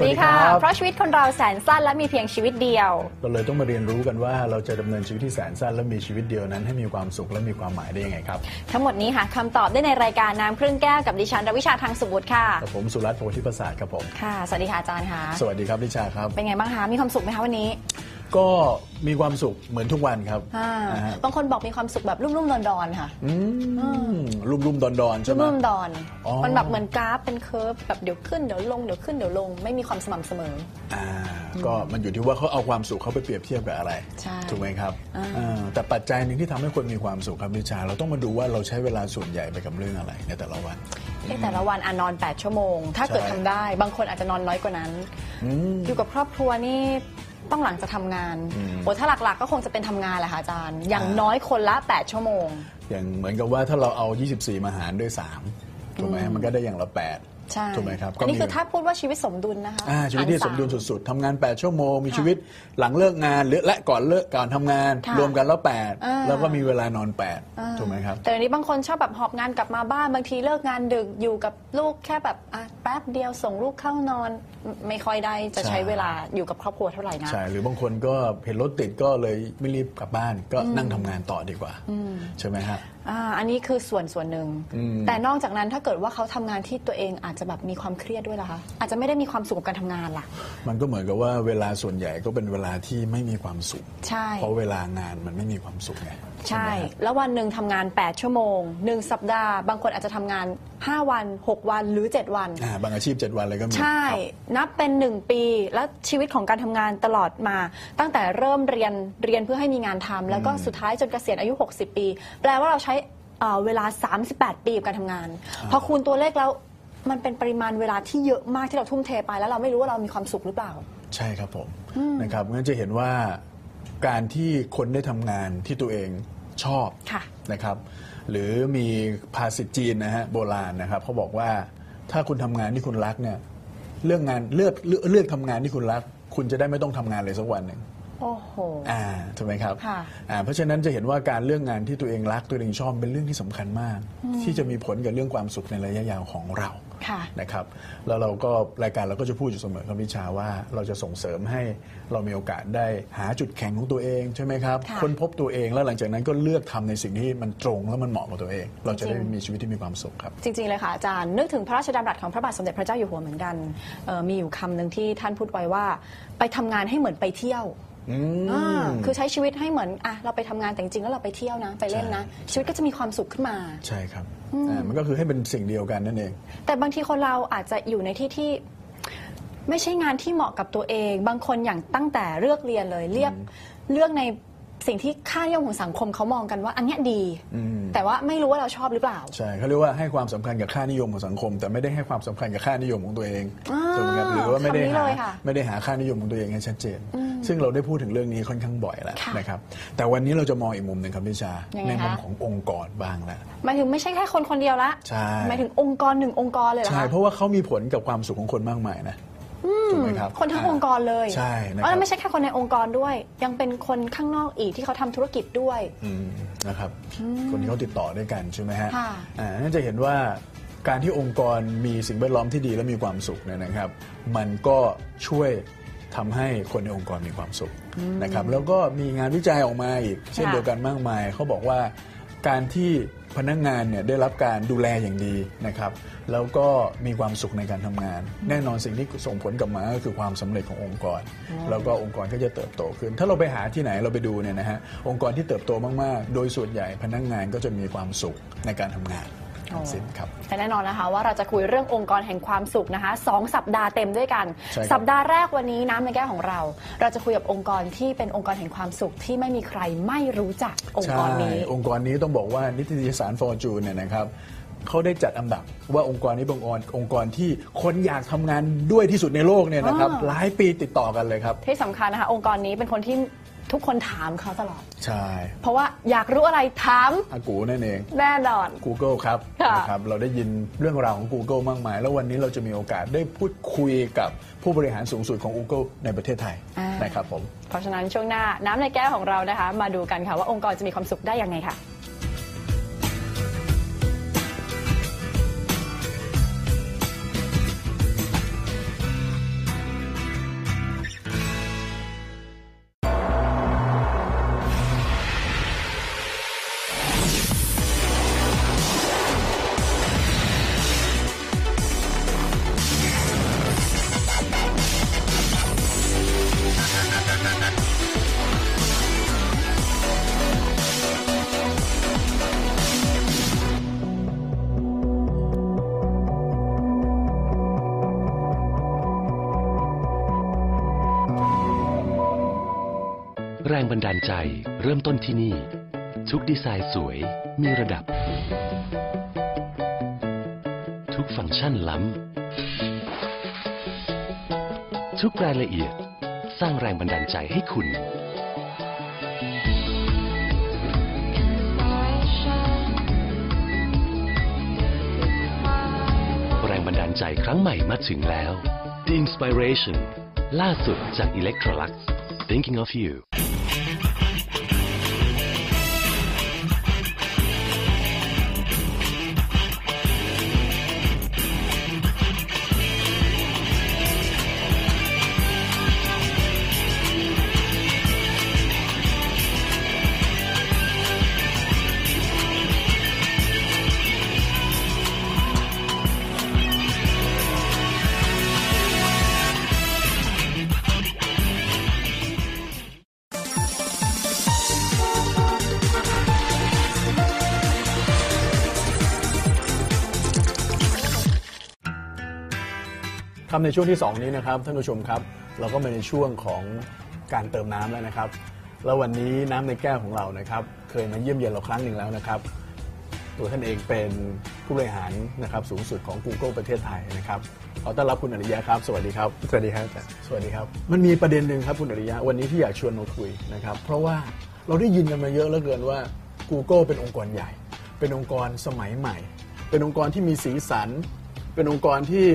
วัสดีค่ะสวัสดีครับเพราะชีวิตคนเราแสนสั้นและมีเพียงชีวิตเดียว เราเลยต้องมาเรียนรู้กันว่าเราจะดำเนินชีวิตที่แสนสั้นและมีชีวิตเดียวนั้น ให้มีความสุขและมีความหมายได้ยังไงครับ ทั้งหมดนี้ค่ะคำตอบได้ในรายการน้ำครึ่งแก้วกับดิฉันรวิชาทางสุบุตรค่ะกับผมสุรัตน์โพธิประสาทครับผม ค่ะ สวัสดีค่ะอาจารย์ค่ะ สวัสดีครับลิชาครับ เป็นไงบ้างคะ มีความสุขไหมคะวันนี้ ก็มีความสุขเหมือนทุกวันครับอ่านะฮะบางคนบอกมีความสุขแบบรุ่มๆดอนๆค่ะ อืมรุ่มรุ่มๆดอนดอนๆใช่ไหม รุ่มๆดอน อ๋อ มันแบบเหมือนกราฟเป็นเคิร์ฟแบบเดี๋ยวขึ้นเดี๋ยวลงเดี๋ยวขึ้นเดี๋ยวลงไม่มีความสม่ำเสมอ อ่าก็มันอยู่ที่ว่าเขาเอาความสุขเขาไปเปรียบเทียบกับอะไร ใช่ถูกไหมครับอ่า อ่าแต่ปัจจัยหนึ่งที่ทำให้คนมีความสุขครับลิชา เราต้องมาดูว่าเราใช้เวลาส่วนใหญ่ไปกับเรื่องอะไรในแต่ละวัน เอ๊ะแต่ละวันอะนอน 8 ชั่วโมง ถ้าเกิดใช่ ทำได้ บางคนอาจจะนอนน้อยกว่านั้น อืม อยู่กับครอบครัวนี่ ต้องหลังจะทำงานอืม โอ้ถ้าหลักๆ ก็คงจะเป็นทำงานแหละค่ะอาจารย์ อย่างอ่าน้อยคนละ 8 ชั่วโมง อย่างเหมือนกับว่าถ้าเราเอา 24 มาหารด้วย3ถูกไหมมันก็ได้อย่างละ 8 ใช่ถูกไหมครับอันนี้ก็มีคือถ้าพูดว่าชีวิตสมดุลนะคะอ่าชีวิตที่หารสมดุลาสุดๆทำงาน 8 ชั่วโมง มีชีวิตหลังเลิกงานหรือและก่อนเลิกก่อนทำงานค่ะรวมกันแล้วอ่า8แล้วก็มีเวลานอนอ่า8ถูกไหมครับ แต่เดี๋ยวนี้บางคนชอบแบบหอบงานกลับมาบ้านบางทีเลิกงานดึกอยู่กับลูกแค่แบบอะแป๊บเดียวส่งลูกเข้านอนไม่ค่อยได้จะใช่ใช้เวลาอยู่กับครอบครัวเท่าไหร่นะใช่หรือบางคนก็เห็นรถติดก็เลยไม่รีบกลับบ้านก็นั่งทำงานต่อดีกว่าใช่ไหมฮะอ่าอันนี้คือส่วนส่วนหนึ่ง อืม แต่นอกจากนั้นถ้าเกิดว่าเขาทำงานที่ตัวเองอาจจะแบบมีความเครียดด้วยล่ะคะ อาจจะไม่ได้มีความสุขกับการทำงานล่ะ มันก็เหมือนกับว่าเวลาส่วนใหญ่ก็เป็นเวลาที่ไม่มีความสุข ใช่ เพราะเวลางานมันไม่มีความสุขไง ใช่ไหมฮะแล้ววันหนึ่งทำงาน 8 ชั่วโมง 1 สัปดาห์ บางคนอาจจะทำงาน 5 วัน 6 วันหรือ 7 วัน อ่าบางอาชีพ 7 วันเลยก็มีใช่ ครับ นับเป็น 1 ปี แล้วชีวิตของการทำงานตลอดมา ตั้งแต่เริ่มเรียนเรียนเพื่อให้มีงานทำแล้วก็สุดท้ายจนเกษียณอายุ 60 ปี แปลว่าเราใช้เอ่อเวลา 38 ปีกับการทำงาน พอคูณตัวเลขแล้วมันเป็นปริมาณเวลาที่เยอะมากที่เราทุ่มเทไป แล้วเราไม่รู้ว่าเรามีความสุขหรือเปล่า ใช่ครับผมนะครับงั้นจะเห็นว่า การที่คนได้ทำงานที่ตัวเองชอบค่ะนะครับ หรือมีภาษิตจีนนะฮะโบราณนะครับเขาบอกว่าถ้าคุณทำงานที่คุณรักเนี่ยเลือกงานเลือกเลือกเลือกทำงานที่คุณรัก คุณจะได้ไม่ต้องทำงานเลยสักวันหนึ่ง โอ้โหอ่าถูกไหมครับค่ะอ่าเพราะฉะนั้นจะเห็นว่าการเลือกงานที่ตัวเองรักตัวเองชอบเป็นเรื่องที่สำคัญมาก ที่จะมีผลกับเรื่องความสุขในระยะยาวของเราค่ะนะครับแล้วเราก็รายการเราก็จะพูดอยู่เสมอครับวิชาว่าเราจะส่งเสริมให้เรามีโอกาสได้หาจุดแข็งของตัวเองใช่ไหมครับค่ะค้นพบตัวเองแล้วหลังจากนั้นก็เลือกทำในสิ่งที่มันตรงและมันเหมาะกับตัวเอง เราจะได้จริงมีชีวิตที่มีความสุขครับ จริง ๆ เลยค่ะอาจารย์นึกถึงพระราชดำรัสของพระบาทสมเด็จพระเจ้าอยู่หัวเหมือนกันเอ่อมีอยู่คำหนึ่งที่ท่านพูดไว้ว่า ไปทำงานให้เหมือนไปเที่ยว อืม อ่าคือใช้ชีวิตให้เหมือนอะเราไปทำงานแต่จริงๆแล้วเราไปเที่ยวนะ ไปเล่นนะ ชีวิตก็จะมีความสุขขึ้นมา ใช่ครับอ่ามันก็คือให้เป็นสิ่งเดียวกันนั่นเอง แต่บางทีคนเราอาจจะอยู่ในที่ที่ ไม่ใช่งานที่เหมาะกับตัวเอง บางคนอย่างตั้งแต่เลือกเรียนเลยเรียกเลือกใน สิ่งที่ค่านิยมของสังคมเขามองกันว่าอันเนี้ยดี อืม แต่ว่าไม่รู้ว่าเราชอบหรือเปล่า ใช่เขาเรียกว่าให้ความสำคัญกับค่านิยมของสังคม แต่ไม่ได้ให้ความสำคัญกับค่านิยมของตัวเองอ่าถูกไหมครับหรือว่าไม่ได้คำนี้หาเลยค่ะไม่ได้หาค่านิยมของตัวเองให้ชัดเจน ซึ่งเราได้พูดถึงเรื่องนี้ค่อนข้างบ่อยแล้วค่ะนะครับแต่วันนี้เราจะมองอีกมุมหนึ่งครับพี่ชายังไงในมุมคะ ขององค์กรบ้างแล้ว หมายถึงไม่ใช่แค่คนคนเดียวละใช่ หมายถึงองค์กรหนึ่งองค์กรเลยเหรอใช่คะ เพราะว่าเขามีผลกับความสุขของคนมากมายนะ ถูกไหมครับคนทั้งองค์กรเลยใช่นะคอ๋อรัแล้วบไม่ใช่แค่คนในองค์กรด้วย ยังเป็นคนข้างนอกอีกที่เขาทำธุรกิจด้วยอืมนะครับคนที่เขาติดต่อด้วยกันใช่ไหมฮะค่ะอ่าน่าจะเห็นว่าการที่องค์กรมีสิ่งแวดล้อมที่ดีและมีความสุขเนี่ยนะครับ มันก็ช่วยทำให้คนในองค์กรมีความสุขนะครับ แล้วก็มีงานวิจัยออกมาอีก เช่นเดียวกันมากมายเขาบอกว่าการที่ พนักงานเนี่ยได้รับการดูแลอย่างดีนะครับแล้วก็มีความสุขในการทำงาน แน่นอนสิ่งที่ส่งผลกลับมาก็คือความสำเร็จขององค์กร แล้วก็องค์กรก็จะเติบโตขึ้น ถ้าเราไปหาที่ไหนเราไปดูเนี่ยนะฮะองค์กรที่เติบโตมากๆ โดยส่วนใหญ่พนักงานก็จะมีความสุขในการทำงาน ทั้งสิ้นครับแต่แน่นอนนะคะว่าเราจะคุยเรื่ององค์กรแห่งความสุขนะคะสองสัปดาห์เต็มด้วยกันใช่ครับสัปดาห์แรกวันนี้น้ำในแก้วของเรา เราจะคุยกับองค์กรที่เป็นองค์กรแห่งความสุขที่ไม่มีใครไม่รู้จักองค์กรนี้ใช่องค์กรนี้ต้องบอกว่านิตยสารฟอร์จูนเนี่ยนะครับเขาได้จัดอันดับว่าองค์กรนี้เป็นองค์กรองค์กรที่คนอยากทำงานด้วยที่สุดในโลกเนี่ยนะครับอ่าหลายปีติดต่อกันเลยครับ ที่สำคัญนะคะองค์กรนี้เป็นคนที่ ทุกคนถามเขาตลอด ใช่ เพราะว่าอยากรู้อะไรถามอากูนั่นเอง แน่นอน Google ครับค่ะนะครับเราได้ยินเรื่องราวของ Google มากมาย แล้ววันนี้เราจะมีโอกาสได้พูดคุยกับผู้บริหารสูงสุดของ Google ในประเทศไทยอ่าน นะครับผม เพราะฉะนั้นช่วงหน้าน้ำในแก้วของเรานะคะ มาดูกันค่ะว่าองค์กรจะมีความสุขได้ยังไงค่ะ บันดาลใจเริ่มต้นที่นี่ ทุกดีไซน์สวยมีระดับ ทุกฟังก์ชันล้ำ ทุกรายละเอียดสร้างแรงบันดาลใจให้คุณ แรงบันดาลใจครั้งใหม่มาถึงแล้ว The Inspiration ล่าสุดจาก Electrolux Thinking of You ครับในช่วงที่ 2 นี้นะครับท่านผู้ชมครับ เราก็มาในช่วงของการเติมน้ำแล้วนะครับ แล้ววันนี้น้ำในแก้วของเรานะครับ เคยมาเยี่ยมเยียนเราครั้งหนึ่งแล้วนะครับ ตัวท่านเองเป็นผู้บริหารนะครับสูงสุดของ Google ประเทศไทยนะครับขอต้อนรับคุณอริยะครับ สวัสดีครับ สวัสดีครับอาจารย์สวัสดีครับ มันมีประเด็นหนึ่งครับคุณอริยะวันนี้ที่อยากชวนมาคุยนะครับ เพราะว่าเราได้ยินกันมาเยอะเหลือเกินว่า Google เป็นองค์กรใหญ่ เป็นองค์กรสมัยใหม่ เป็นองค์กรที่มีสีสัน เป็นองค์กรที่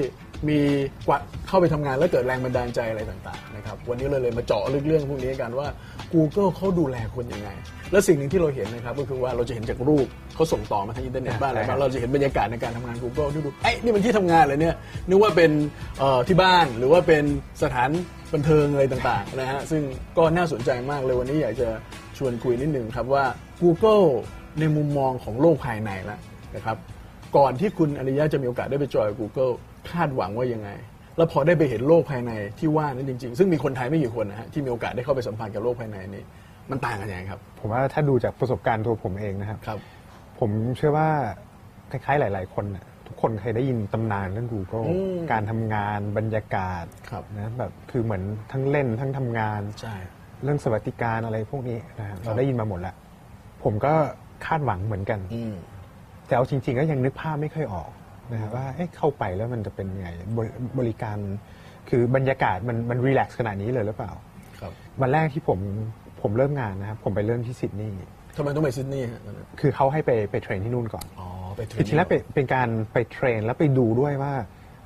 มีกว่าเข้าไปทำงานแล้วเกิดแรงบันดาลใจอะไรต่างๆนะครับวันนี้เราเลยมาเจาะลึกเรื่องพวกนี้กันว่า Google เขาดูแลคนยังไง และสิ่งหนึ่งที่เราเห็นนะครับก็คือว่าเราจะเห็นจากรูปเขาส่งต่อมาทางอินเทอร์เน็ตบ้างอะไรบ้างเราจะเห็นบรรยากาศในการทำงาน Google ที่ดูเอ้ยนี่มันที่ทำงานเลยเนี่ยนึกว่าเป็นเอ่อที่บ้านหรือว่าเป็นสถานบันเทิงอะไรต่างๆนะฮะซึ่งก็น่าสนใจมากเลยวันนี้อยากจะชวนคุยนิดหนึ่งครับว่า Google ในมุมมองของโลกภายในแล้วนะครับก่อนที่คุณอริยะจะมีโอกาสได้ไปจอย Google คาดหวังว่ายังไง แล้วพอได้ไปเห็นโลกภายในที่ว่านั้นจริง ๆ ซึ่งมีคนไทยไม่กี่คนนะฮะที่มีโอกาสได้เข้าไปสัมผัสกับโลกภายในนี้ มันต่างกันยังไงครับ ผมว่าถ้าดูจากประสบการณ์ตัวผมเองนะครับ ครับ ผมเชื่อว่าคล้ายๆหลาย ๆ คนน่ะทุกคนเคยได้ยินตำนานเรื่อง Google อืมการทำงานบรรยากาศครับ นะแบบคือเหมือนทั้งเล่นทั้งทำงาน ใช่ เรื่องสวัสดิการอะไรพวกนี้นะครับครับเราได้ยินมาหมดแล้ว ผมก็คาดหวังเหมือนกัน อืม แต่เอาจริง ๆ ก็ยังนึกภาพไม่ค่อยออก นะครับว่าเอ๊ะเข้าไปแล้วมันจะเป็นไงบริบริการคือบรรยากาศมันมันรีแลกซ์ขนาดนี้เลยหรือเปล่า ครับวันแรกที่ผมผมเริ่มงานนะครับผมไปเริ่มที่ซิดนีย์ทำไมต้องไปซิดนีย์ฮะตอนนั้นคือเขาให้ไปไปเทรนที่นู่นก่อน อ๋อไปเทรคือนทีแรกเป็นเป็นการไปเทรนแล้วไปดูด้วยว่า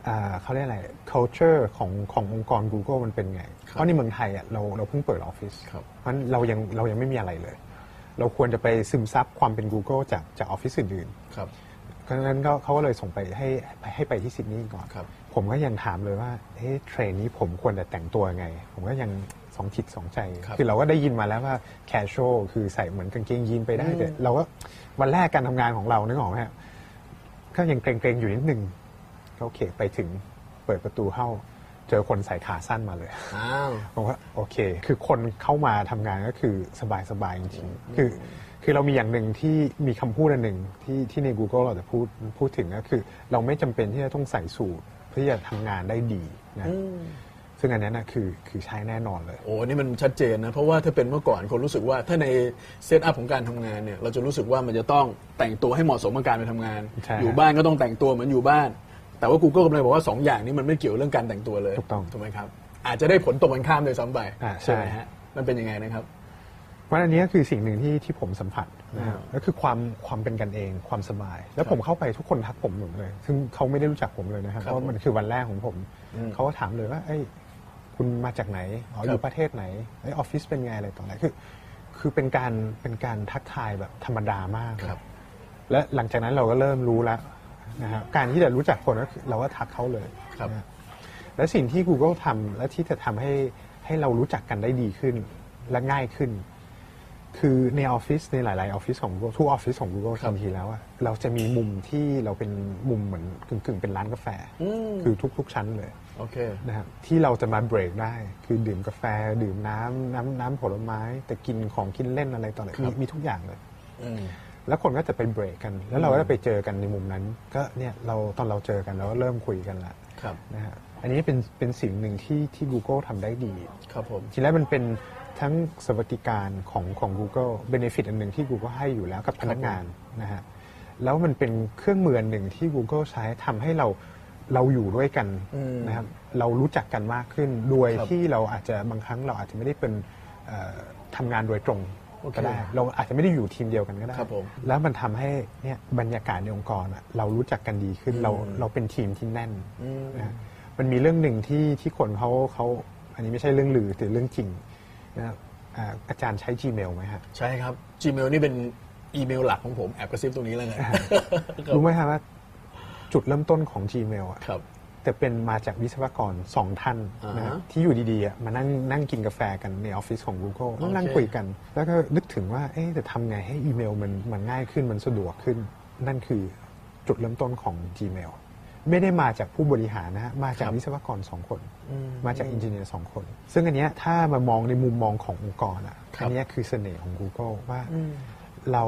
อ่าเขาเรียกอะไร culture ของขององค์กร Google มันเป็นไง เพราะในเมืองไทยอะเราเราเพิ่งเปิดออฟฟิศครับ เพราะฉะนั้นเรายังเรายังไม่มีอะไรเลย เราควรจะไปซึมซับความเป็น Google จากจากออฟฟิศอื่นๆ ครับ เพราะฉะนั้นก็เขาก็เลยส่งไปให้ให้ไปที่ซิดนีย์ก่อนครับ ผมก็ยังถามเลยว่าเฮ้เทรนนี้ผมควรจะแต่งตัวยังไง ผมก็ยังสองจิตสองใจครับอเราก็ได้ยินมาแล้วว่าแคชช a l คือใส่เหมือนกางเกงยีนไปได้อืมแต่เราก็วันแรกการทำงานของเรานึกออกไหมฮะก็ยังเกรงๆอยู่นิดนึงก็โอเคไปถึงเปิดประตูเข้าเจอคนใส่ขาสั้นมาเลยอ้าวผมว่าโอเค คือคนเข้ามาทำงานก็คือสบายๆจริงๆ คือ คือเรามีอย่างหนึ่งที่มีคำพูดอันหนึ่งที่ที่ใน Google เราจะพูดพูดถึงก็คือ เราไม่จำเป็นที่จะต้องใส่สูทเพื่อจะทำงานได้ดีนะอืมซึ่งอันนั้นนะคือคือใช้แน่นอนเลย โอ้นี่มันชัดเจนนะ เพราะว่าถ้าเป็นเมื่อก่อนคนรู้สึกว่าถ้าในเซตอัพของการทำงานเนี่ยเราจะรู้สึกว่ามันจะต้องแต่งตัวให้เหมาะสมกับการไปทำงาน ใช่ อยู่บ้านก็ต้องแต่งตัวเหมือนอยู่บ้าน แต่ว่า Google กำลังบอกว่าสองอย่างนี้มันไม่เกี่ยวเรื่องการแต่งตัวเลยถูกต้อง ถูกไหมครับ อาจจะได้ผลตรงกันข้ามโดยซ้ำไปอ่าใช่ ไหมฮะมันเป็นยังไงนะครับ เพราะอันนี้ก็คือสิ่งหนึ่งที่ที่ผมสัมผัสนะครับอ่าก็คือความความเป็นกันเองความสบาย แล้วผมเข้าไปทุกคนทักผมหมดเลย ซึ่งเขาไม่ได้รู้จักผมเลยนะครับคเพรับราะมันคือวันแรกของผมอืมเขาก็ถามเลยว่าเอ้ยคุณมาจากไหนอ๋อครับอยู่ประเทศไหนเอ้ยออฟฟิศเป็นไงอะไรต่ออะไรคือ คือเป็นการเป็นการทักทายแบบธรรมดามากเลยครับ และหลังจากนั้นเราก็เริ่มรู้แล้วนะครับการที่จะรู้จักคนก็คือเราก็ทักเขาเลยครับนะและสิ่งที่ Google ทำและที่จะทำให้ให้เรารู้จักกันได้ดีขึ้น และง่ายขึ้น คือในออฟฟิศในหลายๆออฟฟิศของ Google ทุกออฟฟิศของ Google ครับทันทีแล้วอะเราจะมีมุมที่เราเป็นมุมเหมือนกึ่งๆ เป็นร้านกาแฟอืมคือทุกๆชั้นเลยโอเคนะครับที่เราจะมาเบรกได้ คือดื่มกาแฟ ดื่มน้ำน้ำน้ำผลไม้ แต่กินของกินเล่นอะไรต่ออะไรครับมีมีทุกอย่างเลยอืมแล้วคนก็จะไปเบรกกัน แล้วเราก็จะไปเจอกันในมุมนั้น ก็เนี่ยเราตอนเราเจอกันเราก็เริ่มคุยกันละครับนะฮะอันนี้เป็นเป็นสิ่งหนึ่งที่ที่ Google ทำได้ดี ครับผมทีแรกมันเป็น ทั้งสวัสดิการของของ Google Benefit อันหนึ่งที่ Google ให้อยู่แล้วกับพนักงานนะฮะแล้วมันเป็นเครื่องมืออันหนึ่งที่ Google ใช้ทำให้เราเราอยู่ด้วยกันอืมนะครับเรารู้จักกันมากขึ้น โดยครับที่เราอาจจะบางครั้งเราอาจจะไม่ได้เป็นเอ่อทำงานโดยตรงโอเคก็ได้เราอาจจะไม่ได้อยู่ทีมเดียวกันก็ได้ครับผมแล้วมันทำให้เนี่ยบรรยากาศในองค์กรอะเรารู้จักกันดีขึ้นเราเราเป็นทีมที่แน่นอืมนะฮะมันมีเรื่องหนึ่งที่ที่คนเขาเขาอันนี้ไม่ใช่เรื่องลือแต่เรื่องจริง นะครับอ่าอาจารย์ใช้ Gmail ไหมฮะ ใช่ครับ Gmail นี่เป็นอีเมลหลักของผมแอบกระซิบตรงนี้แล้วไงรู้ไหมครับว่าจุดเริ่มต้นของ Gmail อะครับแต่เป็นมาจากวิศวกรสองท่านอ่าฮะนะครับที่อยู่ดีๆอะมานั่งนั่งกินกาแฟกันในออฟฟิศของ Google นั่งนั่งโอเคคุยกัน แล้วก็นึกถึงว่าเอ๊ะจะทำไงให้อีเมลมันมันง่ายขึ้นมันสะดวกขึ้น นั่นคือจุดเริ่มต้นของ Gmail ไม่ได้มาจากผู้บริหารนะฮะมาจากวิศวกรสองคน มาจากอินเจเนียร์สองคน ซึ่งอันเนี้ยถ้ามามองในมุมมองขององค์กรอะครับอันเนี้ยคือเสน่ห์ของ Google ว่าเรา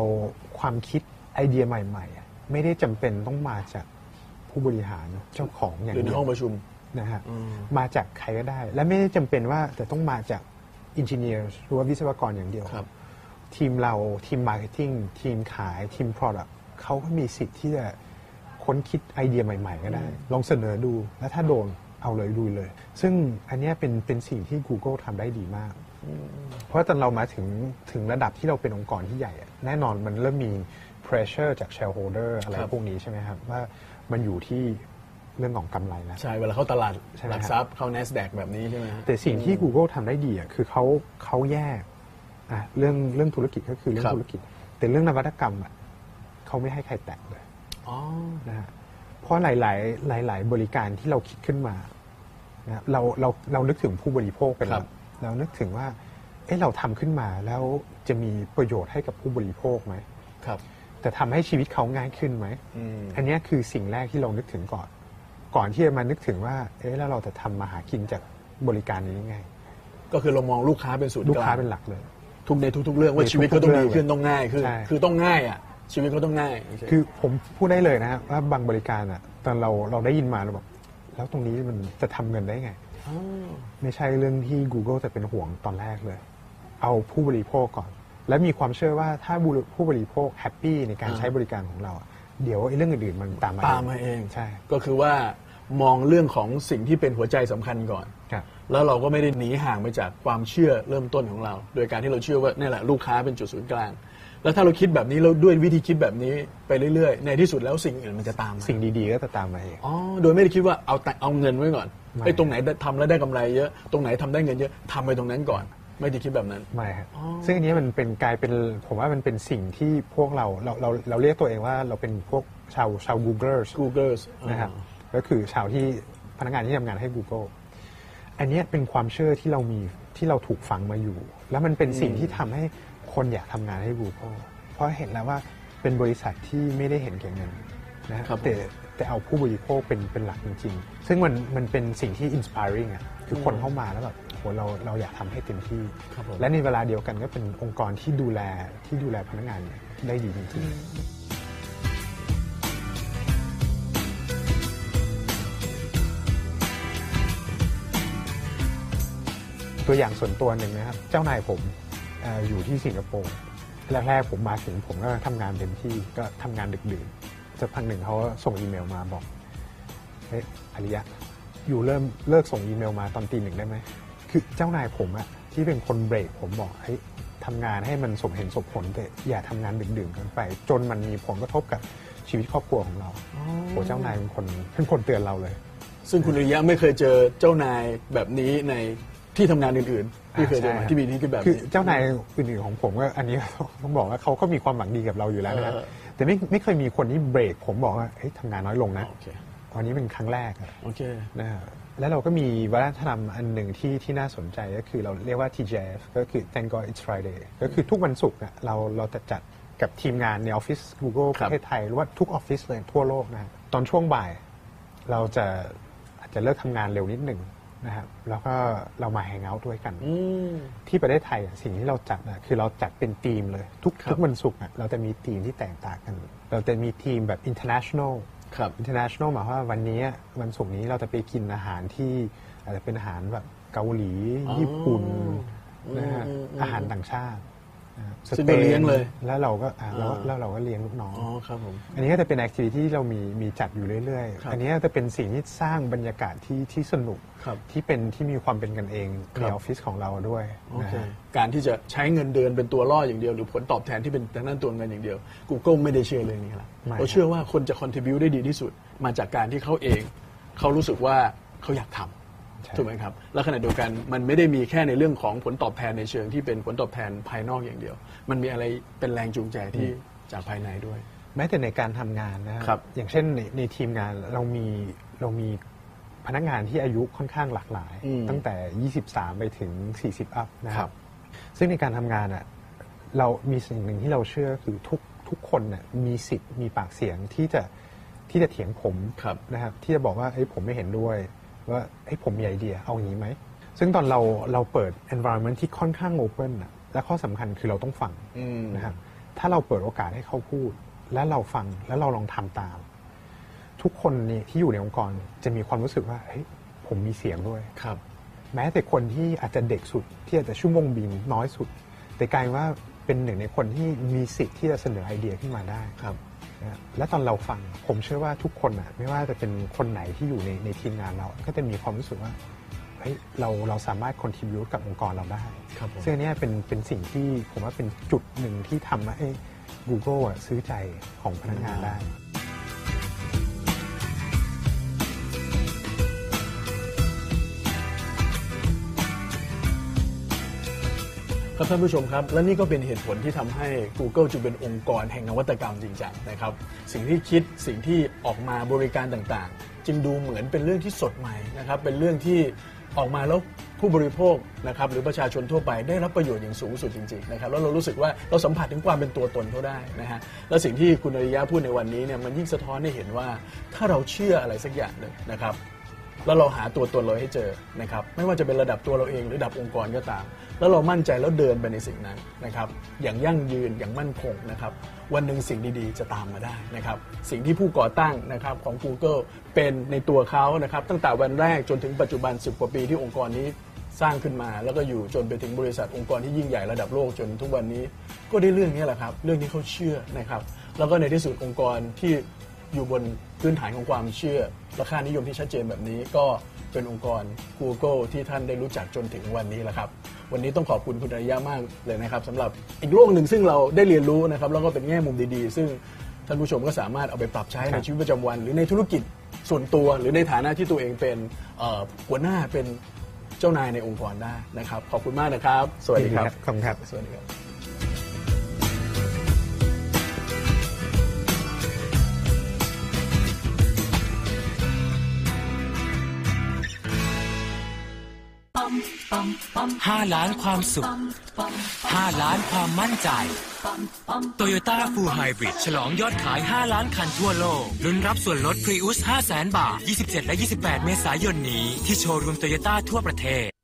ความคิดไอเดียใหม่ๆอะไม่ได้จำเป็นต้องมาจากผู้บริหารเจ้าของอย่างหรือในเดียห้วองประชุม นะฮะอืมมาจากใครก็ได้ และไม่ได้จำเป็นว่าจะต้องมาจากอินเจเนียร์หรือว่าวิศวกรอย่างเดียว ครับ ทีมเราทีมมาร์เก็ตติ้งทีมขายทีม Product เขาก็มีสิทธิ์ที่จะ ค้นคิดไอเดียใหม่ ๆ ก็ได้ ลองเสนอดู แล้วถ้าโดนเอาเลยดูเลย ซึ่งอันเนี้ยเป็นเป็นสิ่งที่ Google ทำได้ดีมาก เพราะตอนเรามาถึงถึงระดับที่เราเป็นองค์กรที่ใหญ่อะแน่นอนมันเริ่มมี pressure จาก shareholder อะไรครับพวกนี้ใช่ไหมครับ ว่ามันอยู่ที่เรื่องของกำไรแล้วใช่ เวลาเข้าตลาดใช่ไหมหลักทรัพย์เข้า NASDAQ แบบนี้ใช่ไหมฮะแต่สิ่งที่ Google ทำได้ดีอะคือเขาเขาแยกอะเรื่องเรื่องธุรกิจก็คือเรื่อครังบธุรกิจ แต่เรื่องนวัตกรรมอะเขาไม่ให้ใครแตะเลยอ๋อ นะฮะเพราะหลาย ๆ หลาย ๆ บริการที่เราคิดขึ้นมานะเราเราเรานึกถึงผู้บริโภคเป็นหครัลับกเรานึกถึงว่าเอ๊ะเราทำขึ้นมาแล้วจะมีประโยชน์ให้กับผู้บริโภคไหมครับ แต่ทำให้ชีวิตเขาง่ายขึ้นไหมอืมอันเนี้ยคือสิ่งแรกที่เรานึกถึงก่อน ก่อนที่จะมานึกถึงว่า เอ๊ะแล้วเราจะทำมาหากินจากบริการนี้ยังไง ก็คือเรามองลูกค้าเป็นศูนย์ลูกกลางค้าเป็นหลักเลย ทุกในทุก ๆ เรื่องว่าในทุกๆชีวิตก็ต้องเรื่ดีองขึ้นต้องง่ายขึ้นใช่คือต้องง่ายอะ ชีวิตก็ต้องง่ายโเคือผมพูดได้เลยนะฮะว่าบางบริการอะตอนเราเราได้ยินมาเราบอกแล้วตรงนี้มันจะทำเงินได้ไงอ๋อไม่ใช่เรื่องที่ Google จะเป็นห่วงตอนแรกเลย เอาผู้บริโภคก่อน และมีความเชื่อว่าถ้าผู้บริโภคแฮปปี้ในการอ่าใช้บริการของเราอะเดี๋ยวไอ้เรื่องอื่นๆมันตามมาตามมาเองใช่ ก็คือว่ามองเรื่องของสิ่งที่เป็นหัวใจสำคัญก่อนครับแล้วเราก็ไม่ได้หนีห่างไปจากความเชื่อเริ่มต้นของเรา โดยการที่เราเชื่อว่านี่แหละลูกค้าเป็นจุดศูนย์กลาง แล้วถ้าเราคิดแบบนี้แล้วด้วยวิธีคิดแบบนี้ไปเรื่อยๆ ในที่สุดแล้วสิ่งอื่นมันจะตามมาสิ่งดีๆก็จะตามมาเองอ๋อโดยไม่ได้คิดว่าเอาแต่เอาเงินไว้ก่อนไม่ไอ้ตรงไหนทำแล้วได้กำไรเยอะตรงไหนทำได้เงินเยอะทำไปตรงนั้นก่อน ไม่ได้คิดแบบนั้น ไม่ครับอ๋อ ซึ่งอันนี้มันเป็นกลายเป็นผมว่ามันเป็นสิ่งที่พวกเราเราเราเราเรียกตัวเองว่าเราเป็นพวกชาวชาว Googlers Google นะครับก็คือชาวที่พนักงานที่ทำงานให้ Google อันเนี้ยเป็นความเชื่อที่เรามีที่เราถูกฝังมาอยู่ แล้วมันเป็นสิ่งที่ทำให้ คนอยากทำงานให้ Google เพราะเห็นแล้วว่าเป็นบริษัทที่ไม่ได้เห็นแก่เงินนะครับผมแต่แต่เอาผู้บริโภคเป็นเป็นหลักจริงๆ ซึ่งมันมันเป็นสิ่งที่ inspiring อะคือคนเข้ามาแล้วแบบโหเราเราอยากทำให้เต็มที่ ครับผมและในเวลาเดียวกันก็เป็นองค์กรที่ดูแลที่ดูแลพนักงานเนี่ยได้ดีจริงๆ ตัวอย่างส่วนตัวหนึ่งนะครับ เจ้านายผมเอออยู่ที่สิงคโปร์แรกๆผมมาถึงผมก็ทำงานเต็มที่ก็ทำงานดึกดื่นสักพักหนึ่งเขาส่งอีเมลมาบอกเฮ้ยอริยะอยู่เริ่มเลิกส่งอีเมลมาตอนตีหนึ่งได้ไหมคือเจ้านายผมอะที่เป็นคนเบรกผมบอกให้ยทำงานให้มันสมเหตุสมผลแต่อย่าทำงานดึกดื่นเกินไป จนมันมีผลกระทบกับชีวิตครอบครัวของเราโอ้เจ้านายเป็นคนเป็นคนเตือนเราเลย ซึ่งคุณอริยะไม่เคยเจอเจ้านายแบบนี้ใน ที่ทำงานอื่นๆที่เคยเจอมาใช่ที่มีที่คิดแบบคือนี้ เจ้านายอื่นๆของผมก็อันนี้ ต้องบอกว่าเขาก็มีความหวังดีกับเราอยู่แล้วนะครับเออ แต่ไม่ไม่เคยมีคนที่เบรกผมบอกว่าเฮ้ยทำงานน้อยลงนะโอเควันนี้เป็นครั้งแรกอะโอเค นะฮะแล้วเราก็มีวัฒนธรรมอันหนึ่งที่ที่น่าสนใจก็คือเราเรียกว่า TGF ก็คือ Thank God It's Friday ก็คือทุกวันศุกร์อะเราเราจะจัดกับทีมงานในออฟฟิศ Google คปรับ ระเทศไทย หรือว่าทุกออฟฟิศเลยทั่วโลกนะฮะตอนช่วงบ่าย เราจะอาจจะเลิกทำงานเร็วนิดหนึ่ง นะครับแล้วก็เรามาแฮงเอาท์ด้วยกันอืมที่ประเทศไทยอะสิ่งที่เราจัดอะคือเราจัดเป็นทีมเลย ทุกครับทุกวันศุกร์อะเราจะมีทีมที่แตกต่างกัน เราจะมีทีมแบบ international ครับ international หมายความว่าวันนี้วันศุกร์นี้เราจะไปกินอาหารที่อาจจะเป็นอาหารแบบเกาหลีอ๋อญี่ปุ่นนะฮะอืมอืมอืมอาหารต่างชาติ นะฮะซึ่งเราเลี้ยงเลย แล้วเราก็อ่าแล้วอ่าแล้วเราก็เลี้ยงลูกน้องอ๋อครับผมอันนี้ก็จะเป็นแอคทิวิตี้ที่เรามีมีจัดอยู่เรื่อยครับๆอันนี้จะเป็นสิ่งที่สร้างบรรยากาศที่ที่สนุกครับที่เป็นที่มีความเป็นกันเองคในรับออฟฟิศของเราด้วยโอนะเคฮะการที่จะใช้เงินเดือนเป็นตัวล่ออย่างเดียว หรือผลตอบแทนที่เป็นทางด้านตัวเงินอย่างเดียว Google ไม่ได้เชื่อเรื่องนี้ละไม่เราเชื่อว่าคนจะ contribu ได้ดีที่สุด มาจากการที่เขาเองเขารู้สึกว่าเขาอยากทำใช่ ถูกไหมครับแล้วขณะเดียวกันมันไม่ได้มีแค่ในเรื่องของผลตอบแทนในเชิงที่เป็นผลตอบแทนภายนอกอย่างเดียว มันมีอะไรเป็นแรงจูงใจที่จากภายในด้วย แม้แต่ในการทำงานนะฮะครับ อย่างเช่นในในทีมงานเรามีเรามีพนักงานที่อายุค่อนข้างหลากหลายอืมตั้งแต่ 23 ไปถึง 40 อัพนะคครัรับบซึ่งในการทำงานอะเรามีสิ่งหนึ่งที่เราเชื่อคือทุกทุกคนน่ะมีสิทธิ์มีปากเสียงที่จะที่จะเถียงผมครับนะครับ ที่จะบอกว่าเอ้ยผมไม่เห็นด้วย ว่าเอ้ยผมมีไอเดียเอาอย่างนี้ไหม ซึ่งตอนเราเราเปิด environment ที่ค่อนข้าง open อะและข้อสำคัญคือเราต้องฟังอืมนะครับถ้าเราเปิดโอกาสให้เขาพูด และเราฟังแล้วเราลองทำตาม ทุกคนนี่ที่อยู่ในองค์กรจะมีความรู้สึกว่าเฮ้ยผมมีเสียงด้วยครับ แม้แต่คนที่อาจจะเด็กสุด ที่อาจจะชั่วโมงบินน้อยสุด แต่กลายว่าเป็นหนึ่งในคนที่มีสิทธิ์ที่จะเสนอไอเดียขึ้นมาได้ครับ นะและตอนเราฟังผมเชื่อว่าทุกคนอะไม่ว่าจะเป็นคนไหนที่อยู่ในในทีมงานเรา ก็จะมีความรู้สึกว่าเฮ้ยเราเราสามารถ contribute กับองค์กรเราได้ครับผมซึ่งอันเนี้ยเป็นเป็นสิ่งที่ผมว่าเป็นจุดหนึ่งที่ทำให้ Google อะซื้อใจของพนักงานได้ ครับท่านผู้ชมครับ และนี่ก็เป็นเหตุผลที่ทำให้ Google จึงเป็นองค์กรแห่งนวัตกรรมจริงจังนะครับ สิ่งที่คิดสิ่งที่ออกมาบริการต่างๆ จึงดูเหมือนเป็นเรื่องที่สดใหม่นะครับ เป็นเรื่องที่ออกมาแล้วผู้บริโภคนะครับหรือประชาชนทั่วไปได้รับประโยชน์อย่างสูงสุดจริงๆนะครับแล้วเรารู้สึกว่าเราสัมผัสถึงความเป็นตัวตนเขาได้นะฮะและสิ่งที่คุณอริยะพูดในวันนี้เนี่ยมันยิ่งสะท้อนให้เห็นว่าถ้าเราเชื่ออะไรสักอย่างหนึ่งนะครับ แล้วเราหาตัวตนเราให้เจอนะครับไม่ว่าจะเป็นระดับตัวเราเองหรือระดับองค์กรก็ตาม แล้วเรามั่นใจแล้วเดินไปในสิ่งนั้นนะครับอย่างยั่งยืนอย่างมั่นคงนะครับวันหนึ่งสิ่งดีๆ จะตามมาได้นะครับสิ่งที่ผู้ก่อตั้งนะครับของ Google เป็นในตัวเขานะครับตั้งแต่วันแรกจนถึงปัจจุบัน 10 กว่าปีที่องค์กรนี้สร้างขึ้นมาแล้วก็อยู่จนไปถึงบริษัทองค์กรที่ยิ่งใหญ่ระดับโลกจนทุกวันนี้ ก็ได้เรื่องนี้แหละครับ เรื่องที่เขาเชื่อนะครับ แล้วก็ในที่สุดองค์กรที่ อยู่บนพื้นฐานของความเชื่อและค่านิยมที่ชัดเจนแบบนี้ก็เป็นองค์กร Google ที่ท่านได้รู้จักจนถึงวันนี้แหละครับ วันนี้ต้องขอบคุณคุณอริยะมากเลยนะครับสำหรับอีกโลกหนึ่งซึ่งเราได้เรียนรู้นะครับแล้วก็เป็นแง่มุมดีๆ ซึ่งท่านผู้ชมก็สามารถเอาไปปรับใช้ครัในบชีวิตประจำวัน หรือในธุรกิจส่วนตัว หรือในฐานะที่ตัวเองเป็นเอ่อหัวหน้าเป็นเจ้านายในองค์กรได้นะครับ ขอบคุณมากนะครับ สวัสดีครับขอบคุณครับสวัสดีครับ 5 ล้านความสุข 5 ล้านความมั่นใจ t o y ยต้าฟูลไฮบริดฉลองยอดขาย 5 ล้านคันทั่วโลก ลุ้นรับส่วนลดพรีอุส500,000 บาท 27 และ 28 เมษายนนี้ ที่โชว์รูมโตโยต้าทั่วประเทศ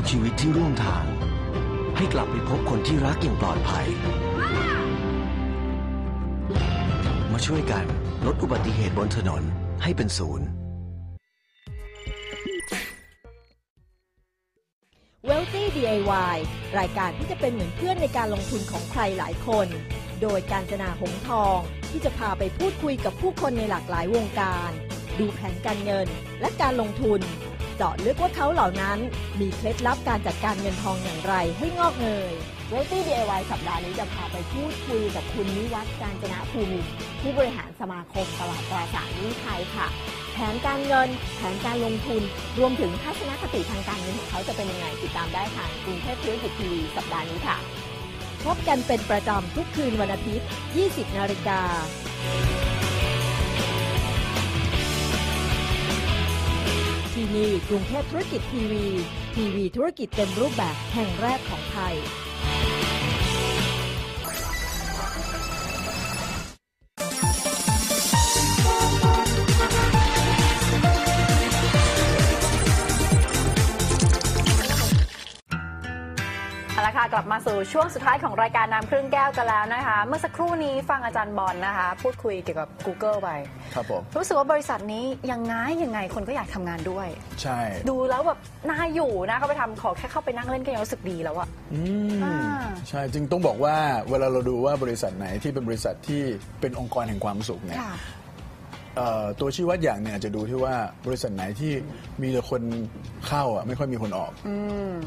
ทุกชีวิตที่ร่วมทาง ให้กลับไปพบคนที่รักอย่างปลอดภัย มาช่วยกันลดอุบัติเหตุบนถนนให้เป็นศูนย์ Wealthy DIY รายการที่จะเป็นเหมือนเพื่อนในการลงทุนของใครหลายคน โดยการจนาหงทองที่จะพาไปพูดคุยกับผู้คนในหลากหลายวงการ ดูแผนการเงินและการลงทุน เจาะลึกว่าเขาเหล่านั้น มีเคล็ดลับการจัดการเงินทองอย่างไรให้งอกเงยเวที DIY สัปดาห์นี้จะพาไปพูดคุยกับคุณนิวัฒน์การจนะภูมิผู้บริหารสมาคมตลาดตราสารหนี้ไทยค่ะ แผนการเงิน แผนการลงทุน รวมถึงทัศนคติทางการเงินของเขาจะเป็นยังไงติดตามได้ทางกรุงเทพธุรกิจทีวีสัปดาห์นี้ค่ะ พบกันเป็นประจำทุกคืนวันอาทิตย์ 20 นาฬิกา ที่นี่กรุงเทพธุรกิจทีวี ทีวีธุรกิจเต็มรูปแบบแห่งแรกของไทย เอาละค่ะกลับมาสู่ช่วงสุดท้ายของรายการน้ำครึ่งแก้วกันแล้วนะคะ เมื่อสักครู่นี้ฟังอาจารย์บอลนะคะ พูดคุยเกี่ยวกับ Google ไป ครับผมรู้สึกว่าบริษัทนี้ยังไงยังไงคนก็อยากทำงานด้วย ใช่ดูแล้วแบบน่าอยู่นะเขาไปทำขอแค่เข้าไปนั่งเล่นก็ยังรู้สึกดีแล้วอะ อืมอ่า ใช่จึงต้องบอกว่าเวลาเราดูว่าบริษัทไหนที่เป็นบริษัทที่เป็นองค์กรแห่งความสุขเนี่ย ค่ะ เอ่อตัวชี้วัดอย่างเนี่ยอาจจะดูที่ว่าบริษัทไหนที่มีแต่คนเข้าอะไม่ค่อยมีคนออก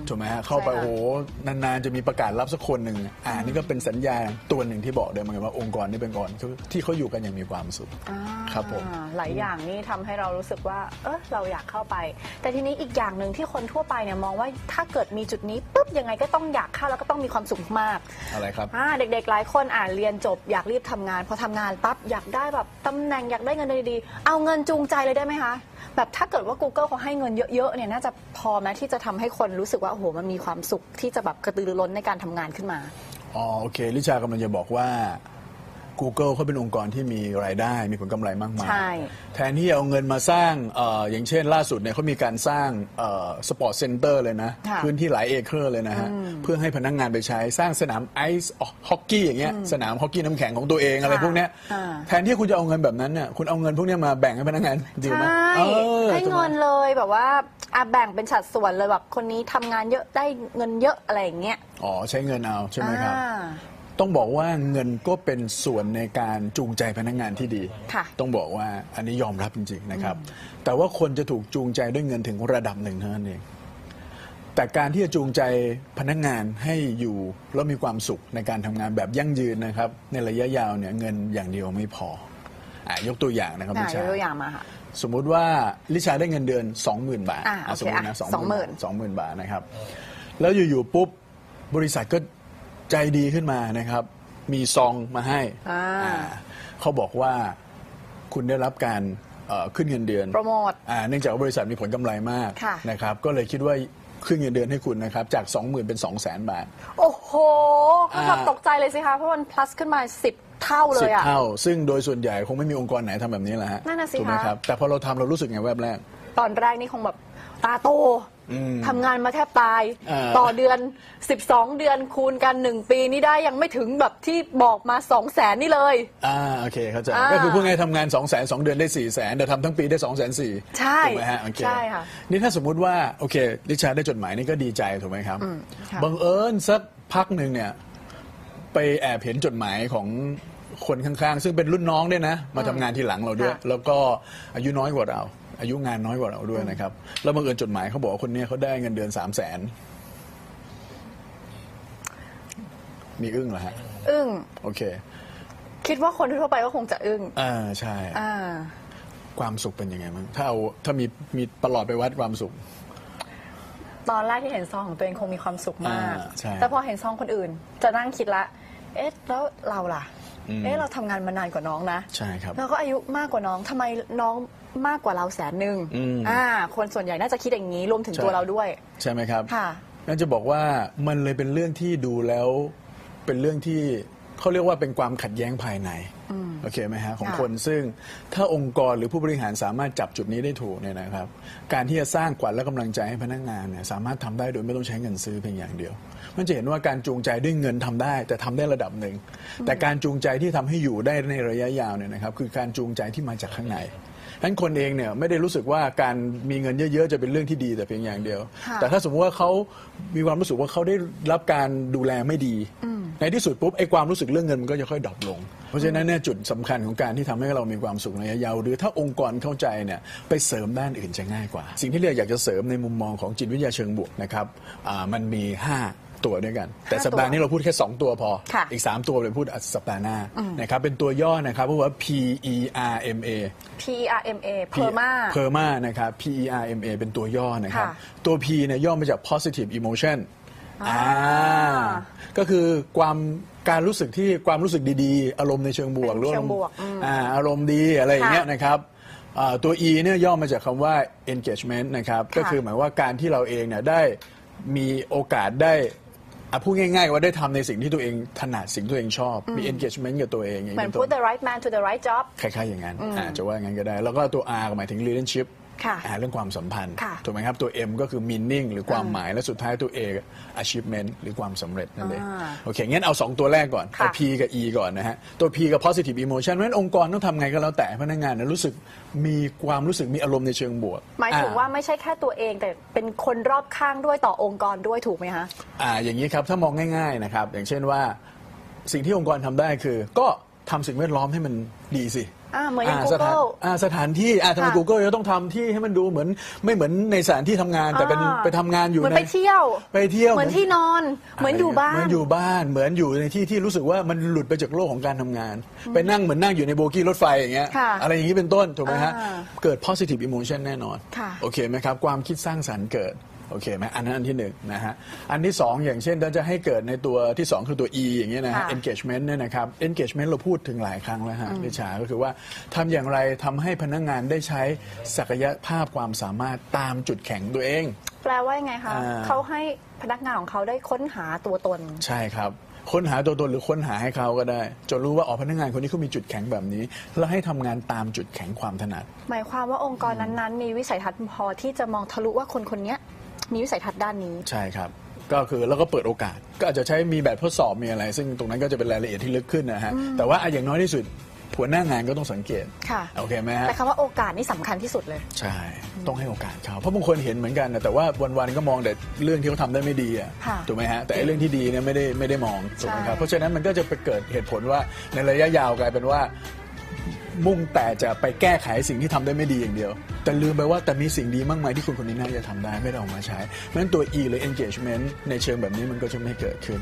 ถูกไหมฮะเข้าไปใช่ค่ะ โอ้โหนานๆ จะมีประกาศรับสักคนหนึ่งอ่านี่ก็เป็นสัญญาณตัวหนึ่งที่บอกได้เหมือนกันว่าองค์กรนี่เป็นองค์กรที่เขาอยู่กันอย่างมีความสุข อ่าครับผม หลายอย่างนี่ทำให้เรารู้สึกว่า เออเราอยากเข้าไป แต่ทีนี้อีกอย่างหนึ่งที่คนทั่วไปเนี่ยมองว่าถ้าเกิดมีจุดนี้ปุ๊บยังไงก็ต้องอยากเข้าแล้วก็ต้องมีความสุขมาก อะไรครับ อ่าเด็กๆ หลายคนอ่านเรียนจบอยากรีบทำงาน พอทำงานปั๊บอยากได้แบบตำแหน่งอยากได้เงินดีๆ เอาเงินจูงใจเลยได้ไหมคะ แบบถ้าเกิดว่า Google เขาให้เงินเยอะๆเนี่ยน่าจะพอไหมที่จะทำให้คนรู้สึกว่าโอ้โหมันมีความสุขที่จะแบบกระตือรือร้นในการทำงานขึ้นมา อ๋อโอเคลิชากำลังจะบอกว่า Google เขาเป็นองค์กรที่มีรายได้มีผลกำไรมากมาย ใช่ แทนที่จะเอาเงินมาสร้างเอออย่างเช่นล่าสุดเนี่ยเขามีการสร้างสปอร์ตเซ็นเตอร์เลยนะ ค่ะ พื้นที่หลายเอเคอร์เลยนะฮะ เพื่อให้พนักงานไปใช้สร้างสนามไอซ์ฮอกกี้อย่างเงี้ยสนามฮอกกี้น้ำแข็งของตัวเองอะไรพวกเนี้ยอ่า แทนที่คุณจะเอาเงินแบบนั้นเนี่ยคุณเอาเงินพวกเนี้ยมาแบ่งให้พนักงานดีไหมใช่เออให้เงินเลยแบบว่าอะแบ่งเป็นสัดส่วนเลยแบบคนนี้ทำงานเยอะได้เงินเยอะอะไรอย่างเงี้ย อ๋อ ใช้เงินเอาใช่ไหมครับ อ่า ต้องบอกว่าเงินก็เป็นส่วนในการจูงใจพนักงานที่ดี ค่ะ ต้องบอกว่าอันนี้ยอมรับจริงๆนะครับ แต่ว่าคนจะถูกจูงใจด้วยเงินถึงระดับหนึ่งเท่านั้นเอง แต่การที่จะจูงใจพนักงานให้อยู่แล้วมีความสุขในการทำงานแบบยั่งยืนนะครับ ในระยะยาวเนี่ยเงินอย่างเดียวไม่พออะยกตัวอย่างนะครับอะลิยชากตัวอย่างมาค่ะ สมมุติว่าลิชาได้เงินเดือน 20,000 บาทอะอะโอเคสมมตินะอะสองหมื่น20,000สองหมื่นบาทนะครับ แล้วอยู่ๆปุ๊บบริษัทก็ ใจดีขึ้นมานะครับ มีซองมาให้อ่า อ่าเขาบอกว่าคุณได้รับการเอ่อขึ้นเงินเดือนโปรโมท อ่าเนื่องจากว่าบริษัทมีผลกำไรมากค่ะ นะครับ ก็เลยคิดว่าขึ้นเงินเดือนให้คุณนะครับ จาก 20,000 เป็น 200,000 บาท โอ้โหเขาแบบอ่า ตกใจเลยสิคะ เพราะมัน plus ขึ้นมา 10 เท่าเลสิบยอะ เท่า ซึ่งโดยส่วนใหญ่คงไม่มีองค์กรไหนทำแบบนี้แหละฮะนั่นน่ะสิถูกไหมคะ ครับแต่พอเราทำเรารู้สึกไงแวบแรก ตอนแรกนี่คงแบบตาโตอืม ทำงานมาแทบตายอ่าต่อเดือน 12 เดือนคูณกัน 1 ปีนี่ได้ยังไม่ถึงแบบที่บอกมา 2 0 0แสนนี่เลย อ่าโอเคเข้าใจอ่าก็คือพูดง่ายๆทำงาน2 0 0 0 0 2 เดือนได้ 4 0 0 0 0แต่ทำทั้งปีได้2 4 0 0 0 0ใช่ถูกไหมฮะโอเคใช่ค่ะนี่ถ้าสมมุติว่า โอเค ลิชาได้จดหมายนี่ก็ดีใจถูกไหมครับค่ะ บังเอิญสักพักหนึ่งเนี่ย ไปแอบเห็นจดหมายของคนข้างๆ ซึ่งเป็นรุ่นน้องด้วยนะ มาทำงานทีหลังเราด้วย ค่ะ แล้วก็อายุน้อยกว่าเรา อายุงานน้อยกว่าเราด้วยนะครับ แล้วบังเอิญจดหมายเขาบอกว่าคนเนี้ยเขาได้เงินเดือนสามแสนมีอึ้งเหรอฮะอึ้ง โอเค คิดว่าคนทั่วไปก็คงจะอึ้งอ่าใช่อ่าความสุขเป็นยังไงมั้งถ้าเอาถ้ามีมีประหลอดไปวัดความสุข ตอนแรกที่เห็นซองของตัวเองคงมีความสุขมาก อ่าใช่ แต่พอเห็นซองคนอื่น จะนั่งคิดละ เอ๊ะแล้วเราล่ะอืมเอ๊ะเราทำงานมานานกว่าน้องนะ ใช่ครับ เราก็อายุมากกว่าน้องทำไมน้อง มากกว่าเราแสนหนึ่งอืม อ่า คนส่วนใหญ่น่าจะคิดอย่างนี้รวมถึงใช่ตัวเราด้วย ใช่ไหมครับ ค่ะ นั่นจะบอกว่ามันเลยเป็นเรื่องที่ดูแล้วเป็นเรื่องที่เขาเรียกว่าเป็นความขัดแย้งภายในโอเคไหมฮะของค่ะ คนซึ่งถ้าองค์กรหรือผู้บริหารสามารถจับจุดนี้ได้ถูกเนี่ยนะครับ การที่จะสร้างขวัญและกำลังใจให้พนักงานเนี่ยสามารถทำได้โดยไม่ต้องใช้เงินซื้อเพียงอย่างเดียว มันจะเห็นว่าการจูงใจด้วยเงินทำได้ แต่ทำได้ระดับหนึ่งแต่การจูงใจที่ทำให้อยู่ได้ในระยะยาวเนี่ยนะครับ คือการจูงใจที่มาจากข้างใน ฉะนั้นคนเองเนี่ยไม่ได้รู้สึกว่าการมีเงินเยอะๆ จะเป็นเรื่องที่ดีแต่เพียงอย่างเดียวค่ะแต่ถ้าสมมติว่าเขามีความรู้สึกว่าเขาได้รับการดูแลไม่ดี ในที่สุดปุ๊บไอ้ความรู้สึกเรื่องเงินมันก็จะค่อยดรอปลง เพราะฉะนั้นเนี่ยจุดสำคัญของการที่ทำให้เรามีความสุขในระยะยาว หรือถ้าองค์กรเข้าใจเนี่ยไปเสริมด้านอื่นจะง่ายกว่า สิ่งที่เรียกอยากจะเสริมในมุมมองของจิตวิทยาเชิงบวกนะครับอ่ามันมีห้า ตัวด้วยกัน แต่ห้าสัปดาห์ตัวนี้เราพูดแค่ 2 ตัวพอค่ะอีก 3 ตัวเลยพูดสัปดาห์หน้านะครับเป็นตัวย่อนะครับเพราะว่า P E R M A P E R M A เพอร์มาเพอร์มานะครับ P E R M A เป็นตัวย่อนะครับค่ะตัว P เนี่ยย่อมาจาก positive emotion อ่าอ่าก็คือความการรู้สึกที่ความรู้สึกดีๆ อารมณ์ในเชิงบวกเป็นหรือเชิอางรมณ์บวกอืมอ่าอารมณ์ดีอะไรอย่างเงี้ยค่ะนะครับอ่าตัว E เนี่ยย่อมาจากคำว่า engagement นะครับค่ะก็คือหมายว่าการที่เราเองเนี่ยได้มีโอกาสได้ อะพูดง่ายๆว่าได้ทำในสิ่งที่ตัวเองถนัดสิ่งที่ตัวเองชอบ มี engagement กับตัวเองอย่างเหมือนนี้เป็นต้ put the right man to the right job คล้ายๆอย่างนั้นอาจจะว่างั้นก็ได้ แล้วก็ตัว R ก็หมายถึง leadership ค่ะอ่าเรื่องความสัมพันธ์ค่ะถูกไหมครับตัว M ก็คือ meaning หรือความหมายและสุดท้ายตัว A achievement หรือความสำเร็จนั่นเองอ่าโอเคงั้นเอา 2 ตัวแรกก่อนค่ะเอา P กับ E ก่อนนะฮะตัว P กับ positive emotion เพราะฉะนั้นองค์กรต้องทำไงก็แล้วแต่พนักงานนะรู้สึกมีความรู้สึกมีอารมณ์ในเชิงบวก หมายถึงอ่ว่าไม่ใช่แค่ตัวเองแต่เป็นคนรอบข้างด้วยต่อองค์กรด้วยถูกไหมคะอ่าอย่างนี้ครับถ้ามองง่ายๆนะครับอย่างเช่นว่าสิ่งที่องค์กรทำได้คือก็ ทำสิ่งแวดล้อมให้มันดีสิอ่าเหมือนอย่าง สถาน Google อ่าสถานที่อ่าทำไม ค่ะ Google จะต้องทำที่ให้มันดูเหมือนไม่เหมือนในสถานที่ทำงานแต่เป็นอ่าไปทำงานอยู่เหมือนในไปเที่ยว ไปเที่ยว เหมือนที่นอน เหมือนอยู่บ้านเหมือนอยู่บ้านเหมือนอยู่ในที่ที่รู้สึกว่ามันหลุดไปจากโลกของการทำงาน ไปนั่งเหมือนนั่งอยู่ในโบกี้รถไฟอย่างเงี้ยค่ะอะไรอย่างนี้เป็นต้น ถูกไหมฮะ อ่าเกิด positive emotion แน่นอน ค่ะ โอเคไหมครับ ความคิดสร้างสรรค์เกิด โอเคไหมอันนั้นอันที่หนึ่งนะฮะอันที่สองอย่างเช่นถ้าจะให้เกิดในตัวที่สองคือตัว E อย่างเงี้ยนะฮะค่ะ engagement เนี่ยนะครับ engagement เราพูดถึงหลายครั้งแล้วฮะนิชาก็คือว่าทำอย่างไรทำให้พนักงานได้ใช้ศักยภาพความสามารถตามจุดแข็งตัวเอง แปลว่ายังไงคะอ่าเขาให้พนักงานของเขาได้ค้นหาตัวตน ใช่ครับค้นหาตัวตนหรือค้นหาให้เขาก็ได้ จนรู้ว่าอ๋อพนักงานคนนี้เขามีจุดแข็งแบบนี้ แล้วให้ทำงานตามจุดแข็งความถนัด หมายความว่าองค์กรนั้นๆ มีวิสัยทัศน์พอที่จะมองทะลุว่าคนคนเนี้ย มีวิสัยทัศน์ด้านนี้ ใช่ครับ ก็คือแล้วก็เปิดโอกาส ก็อาจจะใช้มีแบบทดสอบมีอะไร ซึ่งตรงนั้นก็จะเป็นรายละเอียดที่ลึกขึ้นนะฮะแต่ว่าอะอย่างน้อยที่สุดหัวหน้างานก็ต้องสังเกตค่ะโอเคไหมฮะแต่คำว่าโอกาสนี่สำคัญที่สุดเลย ใช่ ต้องให้โอกาสเขาเพราะบางคนเห็นเหมือนกันนะแต่ว่าวันๆก็มองแต่เรื่องที่เขาทำได้ไม่ดีอะค่ะถูกไหมฮะแต่ไอ้เรื่องที่ดีเนี่ยไม่ได้ไม่ได้มองถูกไหมครับใช่เพราะฉะนั้นมันก็จะไปเกิดเหตุผลว่าในระยะยาวกลายเป็นว่า มุ่งแต่จะไปแก้ไขสิ่งที่ทำได้ไม่ดีอย่างเดียว แต่ลืมไปว่าแต่มีสิ่งดีมากมายที่คนคนนี้น่าจะทำได้ไม่ได้ออกมาใช้เพราะฉะนั้นตัว E หรือ engagement ในเชิงแบบนี้มันก็จะไม่เกิดขึ้น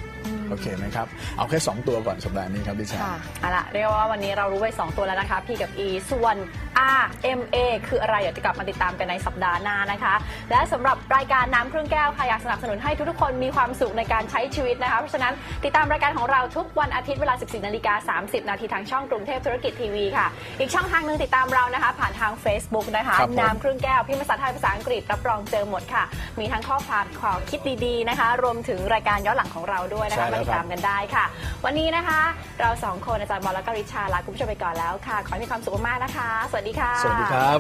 โอเคไหมครับ เอาแค่ 2 ตัวก่อนสัปดาห์นี้ครับดิฉันค่ะเอาละเรียกว่าวันนี้เรารู้ไป 2 ตัวแล้วนะคะ P กับ E ส่วน R M A คืออะไร เดี๋ยวจะกลับมาติดตามกันในสัปดาห์หน้านะคะ และสำหรับรายการน้ำครึ่งแก้วค่ะอยากสนับสนุนให้ทุกๆคนมีความสุขในการใช้ชีวิตนะคะ เพราะฉะนั้นติดตามรายการของเราทุกวันอาทิตย์เวลา 14นาฬิกา30 นาทีทางช่องกรุงเทพธุรกิจทีวีค่ะ อีกช่องทางหนึงติดตามเรานะคะ ผ่านทาง Facebook นะคะครับผมน้ำครึ่งแก้วพิมพ์ภาษาไทยภาษาอังกฤษรับรองเจอหมดค่ะ มีทั้งข้อความขอคิดดีๆนะคะ รวมถึงรายการย้อนหลังของเราด้วยนะคะใช่แล้มาวติดครับตามกันได้ค่ะ วันนี้นะคะ เราสองคนอาจารย์บอลและก็ริชาลาคุณผู้ชมไปก่อนแล้วค่ะ ขอให้มีความสุขมากๆนะคะ สวัสดีค่ะ สวัสดีครับ